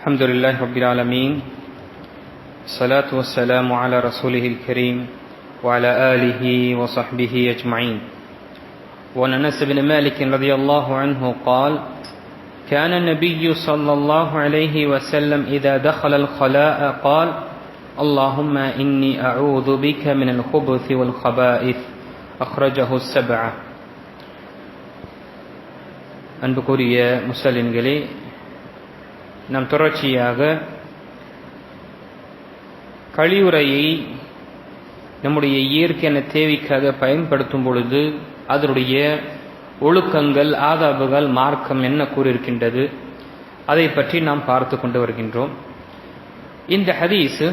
الحمد لله رب العالمين الصلاة والسلام على رسوله الكريم وعلى آله وصحبه أجمعين وعن أنس بن مالك رضي الله عنه قال كان النبي صلى الله عليه وسلم إذا دخل الخلاء قال اللهم إني أعوذ بك من الخبث والخبائث أخرجه السبعة அன்புக்குரிய முஸ்லிம்களே நாம் தொடர்ச்சியாக கழிவுறையை நம்முடைய இயற்கையான தேவைக்காக பயன்படுத்தும் பொழுது அதனுடைய ஒழுக்கங்கள் ஆதாபுகள் மார்க்கம் என்ன கூறியிருக்கின்றது அதை பற்றி நாம் பார்த்து கொண்டு வருகின்றோம். இந்த ஹதீஸ்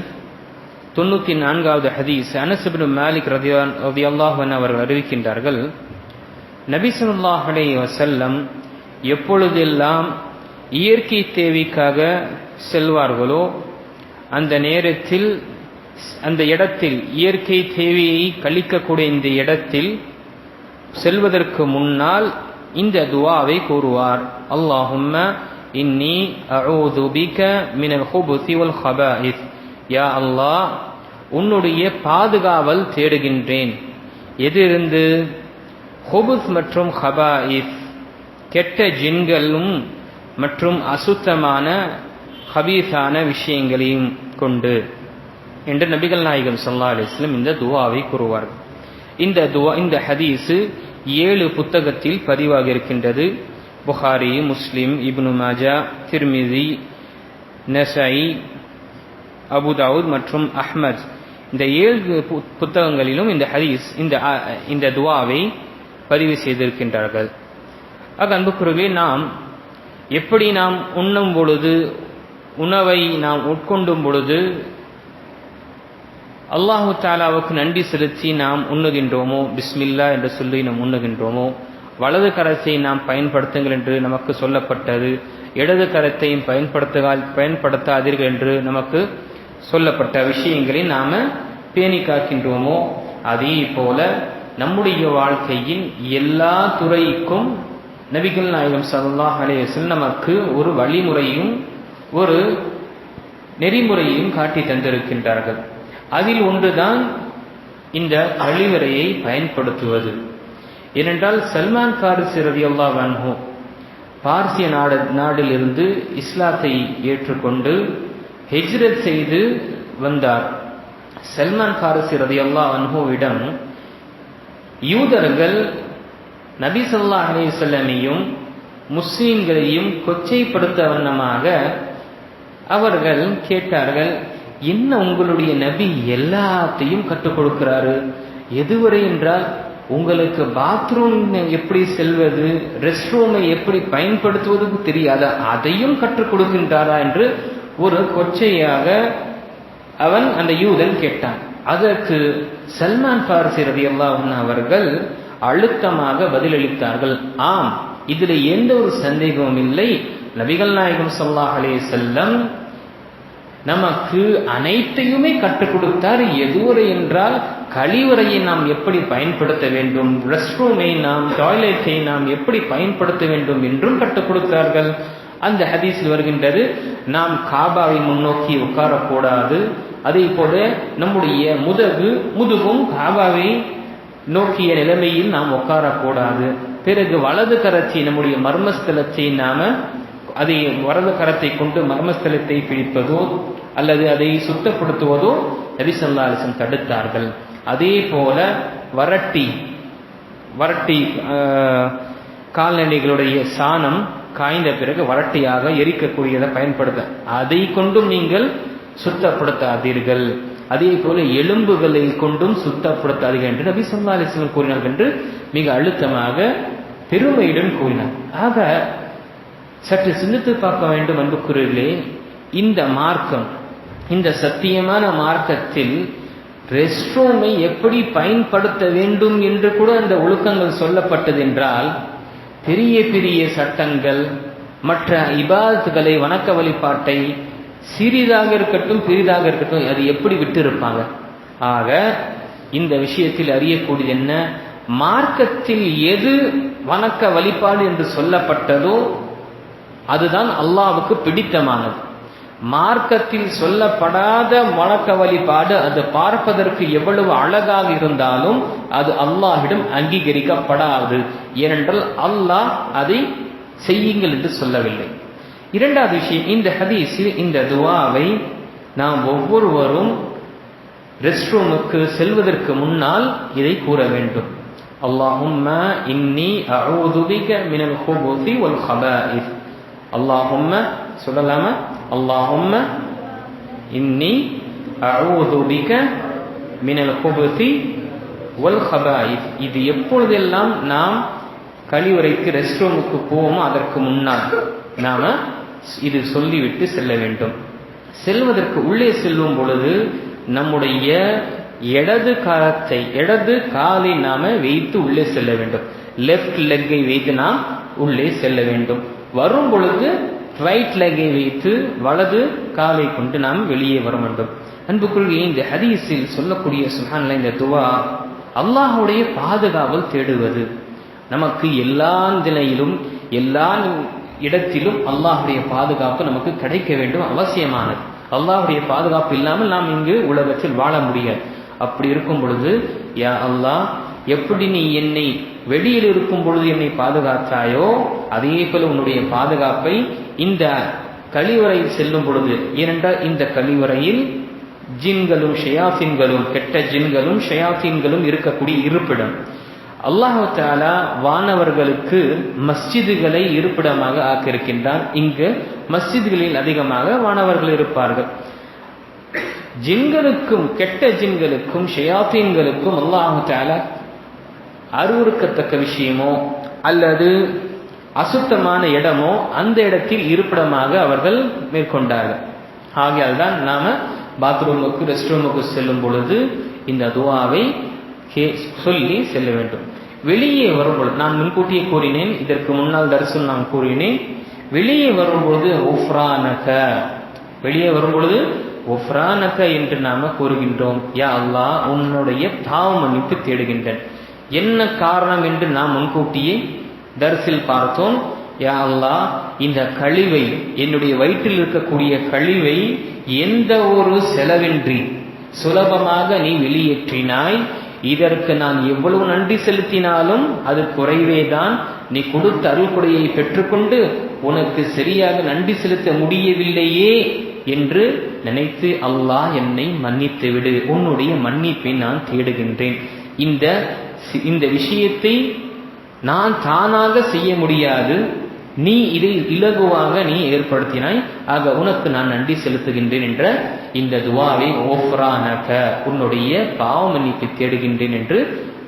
தொண்ணூத்தி நான்காவது ஹதீஸ் அனசபின் மாலிக் ரதியான் ரதியல்லாஹன் அவர்கள் அறிவிக்கின்றார்கள் நபிசுல்லாஹ் அலை வசல்லம் எப்பொழுதெல்லாம் இயற்கை தேவைக்காக செல்வார்களோ அந்த நேரத்தில் அந்த இடத்தில் இயற்கை தேவையை கழிக்கக்கூடிய இந்த இடத்தில் செல்வதற்கு முன்னால் இந்த துவாவை கூறுவார். அல்லாஹும்ம இன்னி அஊது பிக மினல் ஹுபுசி வல் ஹபாயிஸ். யா அல்லாஹ் உன்னுடைய பாதுகாவல் தேடுகின்றேன். எதிருந்து ஹுபுஸ் மற்றும் ஹபாயிஸ். கெட்ட ஜின்களும் மற்றும் அசுத்தமான ஹபீஸான விஷயங்களையும் கொண்டு என்று நபிகள் நாயகம் சல்லா அலிஸ்லம் இந்த துவாவை கூறுவார். இந்த துவா இந்த ஹதீஸு ஏழு புத்தகத்தில் பதிவாக இருக்கின்றது. புகாரி முஸ்லிம் இப்னு மாஜா திருமிதி நெசை அபுதாவுத் மற்றும் அஹ்மத். இந்த ஏழு புத்தகங்களிலும் இந்த ஹதீஸ் இந்த இந்த துவாவை பதிவு செய்திருக்கின்றார்கள். ஆக அன்புக்குறவே நாம் எப்படி நாம் உண்ணும் பொழுது உணவை நாம் உட்கொண்டும் பொழுது அல்லாஹு தாலாவுக்கு நன்றி செலுத்தி நாம் உண்ணுகின்றோமோ பிஸ்மில்லா என்று சொல்லி நாம் உண்ணுகின்றோமோ வலது கரத்தை நாம் பயன்படுத்துங்கள் என்று நமக்கு சொல்லப்பட்டது இடது கரத்தையும் பயன்படுத்த பயன்படுத்தாதீர்கள் என்று நமக்கு சொல்லப்பட்ட விஷயங்களை நாம் பேணி காக்கின்றோமோ அதே போல நம்முடைய வாழ்க்கையின் எல்லா துறைக்கும் நபிகள் நாயகம் சல்லாஹ் அலே நமக்கு ஒரு வழிமுறையும் ஒரு நெறிமுறையும் காட்டி தந்திருக்கின்றார்கள். அதில் ஒன்றுதான் இந்த வழிமுறையை பயன்படுத்துவது. ஏனென்றால் சல்மான் பாரிசி ரவி அல்லா வன்ஹோ பார்சிய நாடு நாடிலிருந்து இஸ்லாத்தை ஏற்றுக்கொண்டு ஹெஜ்ரத் செய்து வந்தார். சல்மான் பாரிசி ரதி அல்லா வன்ஹோவிடம் யூதர்கள் நபி சொல்லா அலிசல்லமையும் முஸ்லீம்களையும் கொச்சைப்படுத்த வண்ணமாக அவர்கள் கேட்டார்கள் என்ன உங்களுடைய நபி எல்லாத்தையும் கற்றுக் கொடுக்கிறாரு? எதுவரை என்றால் உங்களுக்கு பாத்ரூம் எப்படி செல்வது ரெஸ்ட் ரூமை எப்படி பயன்படுத்துவதுக்கு தெரியாத? அதையும் கற்றுக் கொடுக்கின்றாரா? என்று ஒரு கொச்சையாக அவன் அந்த யூதன் கேட்டான். அதற்கு சல்மான் பாரசி ரவி அவர்கள் அழுத்தமாக பதிலளித்தார்கள். ஆம் இதில் எந்த ஒரு சந்தேகமும் இல்லை. நபிகள் நாயகம் சொல்லாஹ் அலே செல்லம் நமக்கு அனைத்தையுமே கற்றுக் கொடுத்தார். எதுவரை என்றால் கழிவறையை நாம் எப்படி பயன்படுத்த வேண்டும் ரெஸ்ட் ரூமை நாம் டாய்லெட்டை நாம் எப்படி பயன்படுத்த வேண்டும் என்றும் கற்றுக் கொடுத்தார்கள். அந்த ஹதீஸில் வருகின்றது நாம் காபாவை முன்னோக்கி உட்காரக்கூடாது. அதே போல நம்முடைய முதுகு முதுகும் காபாவை நோக்கிய நிலைமையில் நாம் உட்காரக்கூடாது. பிறகு வலது கரத்தை நம்முடைய மர்மஸ்தலத்தை நாம அதை வலது கரத்தை கொண்டு மர்மஸ்தலத்தை பிடிப்பதோ அல்லது அதை சுத்தப்படுத்துவதோ நபிசல்லா தடுத்தார்கள். அதே போல வரட்டி வரட்டி கால்நடைகளுடைய சாணம் காய்ந்த பிறகு வரட்டியாக எரிக்கக்கூடியதை பயன்படுத்த அதை கொண்டும் நீங்கள் சுத்தப்படுத்தாதீர்கள். அதே போல எலும்புகளை கொண்டும் சுத்தப்படுத்தாதீர்கள் என்று நபி சொல்லா அலிஸ்லம் கூறினார்கள் என்று மிக அழுத்தமாக பெருமையுடன் கூறினார். ஆக சற்று சிந்தித்து பார்க்க வேண்டும் அன்புக்குரியர்களே இந்த மார்க்கம் இந்த சத்தியமான மார்க்கத்தில் ரெஸ்ட் ரூமை எப்படி பயன்படுத்த வேண்டும் என்று கூட அந்த ஒழுக்கங்கள் சொல்லப்பட்டது என்றால் பெரிய பெரிய சட்டங்கள் மற்ற இபாதத்துகளை வணக்க வழிபாட்டை சிறிதாக இருக்கட்டும் பெரிதாக இருக்கட்டும் அது எப்படி விட்டு இருப்பாங்க ஆக இந்த விஷயத்தில் அறியக்கூடியது என்ன? மார்க்கத்தில் எது வணக்க வழிபாடு என்று சொல்லப்பட்டதோ அதுதான் அல்லாவுக்கு பிடித்தமானது. மார்க்கத்தில் சொல்லப்படாத வணக்க வழிபாடு அது பார்ப்பதற்கு எவ்வளவு அழகாக இருந்தாலும் அது அல்லாஹிடம் அங்கீகரிக்கப்படாது. ஏனென்றால் அல்லாஹ் அதை செய்யுங்கள் என்று சொல்லவில்லை. இரண்டாவது விஷயம் இந்த ஹதீஸில் இந்த துவாவை நாம் ஒவ்வொருவரும் ரெஸ்ட் ரூமுக்கு செல்வதற்கு முன்னால் இதை கூற வேண்டும். அல்லாஹும்ம இன்னி அஊது பிக மினல் ஹுபுதி வல் ஹபாயிஸ் அல்லாஹும்ம சொல்லலாமா? அல்லாஹும்ம இன்னி அஊது பிக மினல் ஹுபுதி வல் ஹபாயிஸ் இது எப்பொழுதெல்லாம் நாம் கழிவறைக்கு ரெஸ்ட் ரூமுக்கு போவோமோ அதற்கு முன்னால். நாம் இது சொல்லிவிட்டு செல்ல வேண்டும். செல்வதற்கு உள்ளே செல்லும் பொழுது நம்முடைய இடது காலத்தை இடது காலை நாம வைத்து உள்ளே செல்ல வேண்டும். லெஃப்ட் லெக்கை வைத்து நாம் உள்ளே செல்ல வேண்டும். வரும் பொழுது ரைட் லெக்கை வைத்து வலது காலை கொண்டு நாம் வெளியே வர வேண்டும். அன்புக்குரிய இந்த ஹதீஸில் சொல்லக்கூடிய சுஹான்ல இந்த துவா அல்லாஹுடைய பாதுகாவல் தேடுவது. நமக்கு எல்லா நிலையிலும் எல்லா இடத்திலும் அல்லாஹுடைய பாதுகாப்பு நமக்கு கிடைக்க வேண்டும் அவசியமானது. அல்லாஹுடைய பாதுகாப்பு இல்லாமல் நாம் இங்கு உலகத்தில் வாழ முடியாது. அப்படி இருக்கும் பொழுது யா அல்லாஹ் எப்படி நீ என்னை வெளியில் இருக்கும் பொழுது என்னை பாதுகாத்தாயோ அதே போல உன்னுடைய பாதுகாப்பை இந்த கழிவறையில் செல்லும் பொழுது ஏனென்றால் இந்த கழிவறையில் ஜின்களும் ஷயாசின்களும் கெட்ட ஜின்களும் ஷயாசின்களும் இருக்கக்கூடிய இருப்பிடம். அல்லாஹு தாலா வானவர்களுக்கு மஸ்ஜிதுகளை இருப்பிடமாக ஆக்கியிருக்கின்றான். இங்கு மஸ்ஜிதுகளில் அதிகமாக வானவர்கள் இருப்பார்கள். ஜின்களுக்கும் கெட்ட ஜின்களுக்கும் ஷயாத்தீன்களுக்கும் அல்லாஹு தாலா விஷயமோ அல்லது அசுத்தமான இடமோ அந்த இடத்தில் இருப்பிடமாக அவர்கள் மேற்கொண்டார்கள். ஆகையால் தான் நாம பாத்ரூமுக்கு ரெஸ்ட் ரூமுக்கு செல்லும் பொழுது இந்த துவாவை சொல்லி செல்ல வேண்டும். வெளியே வரும்பொழுது நான் முன்கூட்டியே கூறினேன் இதற்கு முன்னால் தரிசனம் நான் கூறினேன். வெளியே வரும்பொழுது ஒஃப்ரானக வெளியே வரும்பொழுது ஒஃப்ரானக என்று நாம கூறுகின்றோம். யா அல்லா உன்னுடைய பாவ மன்னிப்பு தேடுகின்றேன். என்ன காரணம் என்று நாம் முன்கூட்டியே தரிசில் பார்த்தோம். யா அல்லா இந்த கழிவை என்னுடைய வயிற்றில் இருக்கக்கூடிய கழிவை எந்த ஒரு செலவின்றி சுலபமாக நீ வெளியேற்றினாய். இதற்கு நான் எவ்வளவு நன்றி செலுத்தினாலும் அது குறைவே தான் நீ கொடுத்த அருள்கொடையை பெற்றுக்கொண்டு உனக்கு சரியாக நன்றி செலுத்த முடியவில்லையே என்று நினைத்து அல்லாஹ் என்னை மன்னித்து விடு. உன்னுடைய மன்னிப்பை நான் தேடுகின்றேன். இந்த இந்த விஷயத்தை நான் தானாக செய்ய முடியாது. நீ இதை இலகுவாக நீ ஏற்படுத்தினாய். ஆக உனக்கு நான் நன்றி செலுத்துகின்றேன் என்ற இந்த துவாவை ஓஃப்ரானக உன்னுடைய பாவ மன்னிப்பை தேடுகின்றேன் என்று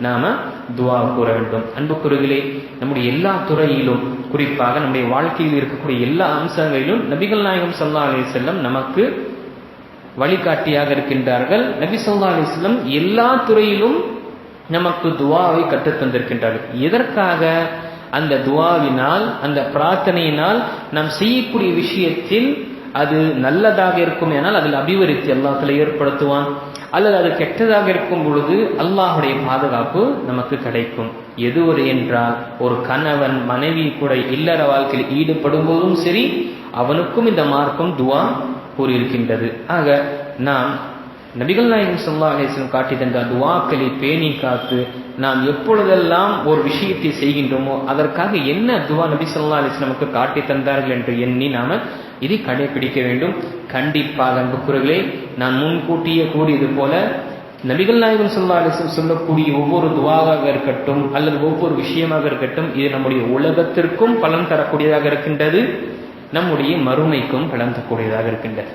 நாம துவா கூற வேண்டும். அன்புக்குறுகளே நம்முடைய எல்லா துறையிலும் குறிப்பாக நம்முடைய வாழ்க்கையில் இருக்கக்கூடிய எல்லா அம்சங்களிலும் நபிகள் நாயகம் சல்லா அலி செல்லம் நமக்கு வழிகாட்டியாக இருக்கின்றார்கள். நபி சல்லா அலி செல்லம் எல்லா துறையிலும் நமக்கு துவாவை கற்றுத்தந்திருக்கின்றார்கள் எதற்காக? அந்த துவாவினால் அந்த பிரார்த்தனையினால் நாம் செய்யக்கூடிய விஷயத்தில் அது நல்லதாக இருக்கும் எனால் அதில் அபிவிருத்தி அல்லாஹில் ஏற்படுத்துவான். அல்லது அது கெட்டதாக இருக்கும் பொழுது அல்லாஹுடைய பாதுகாப்பு நமக்கு கிடைக்கும். எது ஒரு என்றால் ஒரு கணவன் மனைவி கூட இல்லற வாழ்க்கையில் ஈடுபடும் போதும் சரி அவனுக்கும் இந்த மார்க்கம் துவா கூறியிருக்கின்றது. ஆக நாம் நபிகள் நாயகம் சொல்லா அலிஸ்லம் காட்டி தந்த துவாக்களை பேணி காத்து நாம் எப்பொழுதெல்லாம் ஒரு விஷயத்தை செய்கின்றோமோ அதற்காக என்ன துவா நபி சொல்லா அலிஸ்லமுக்கு காட்டி தந்தார்கள் என்று எண்ணி நாம இதை கடைபிடிக்க வேண்டும். கண்டிப்பாக அன்புக்குறர்களே நான் முன்கூட்டியே கூறியது போல நபிகள் நாயகம் சொல்லா அலிஸ்லம் சொல்லக்கூடிய ஒவ்வொரு துவாவாக இருக்கட்டும் அல்லது ஒவ்வொரு விஷயமாக இருக்கட்டும் இது நம்முடைய உலகத்திற்கும் பலன் தரக்கூடியதாக இருக்கின்றது. நம்முடைய மறுமைக்கும் பலன் தரக்கூடியதாக இருக்கின்றது.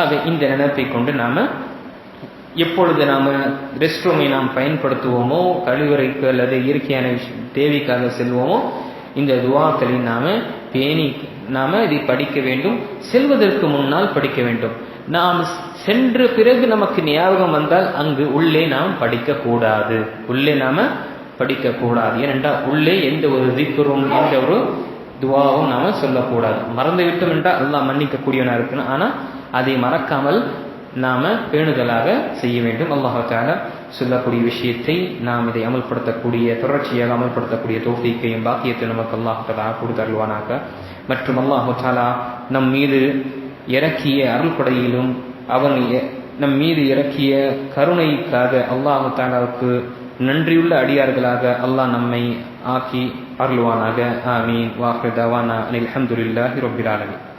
ஆக இந்த நினைப்பை கொண்டு நாம் எப்பொழுது நாம் ரெஸ்ட் ரூமை நாம் பயன்படுத்துவோமோ கழிவறைக்கு அல்லது இயற்கையான தேவைக்காக செல்வோமோ இந்த துவாக்களை நாம் பேணி நாம் இதை படிக்க வேண்டும். செல்வதற்கு முன்னால் படிக்க வேண்டும். நாம் சென்ற பிறகு நமக்கு ஞாபகம் வந்தால் அங்கு உள்ளே நாம் படிக்கக்கூடாது. உள்ளே நாம் படிக்கக்கூடாது. ஏனென்றால் உள்ளே எந்த ஒரு திக்குறும் எந்த ஒரு துவாவும் நாம் சொல்லக்கூடாது. மறந்து விட்டோம் என்றால் எல்லாம் மன்னிக்கக்கூடியவனாக இருக்கணும். ஆனால் அதை மறக்காமல் நாம பேணுதலாக செய்ய வேண்டும். அல்லாஹால சொல்லக்கூடிய விஷயத்தை நாம் இதை அமல்படுத்தக்கூடிய தொடர்ச்சியாக அமல்படுத்தக்கூடிய தோஃபிக்கையும் பாக்கியத்தை நமக்கு அல்லாஹாலா கொடுத்தருள்வானாக. மற்றும் அல்லாஹாலா நம் மீது இறக்கிய அருள்படையிலும் அவன் நம் மீது இறக்கிய கருணைக்காக அல்லாஹு தாலாவுக்கு நன்றியுள்ள அடியார்களாக அல்லாஹ் நம்மை ஆக்கி அருள்வானாக. ஆமீன். வாக்கு தவானா அனில் அஹமதுல்லாஹி ரொபிராலமி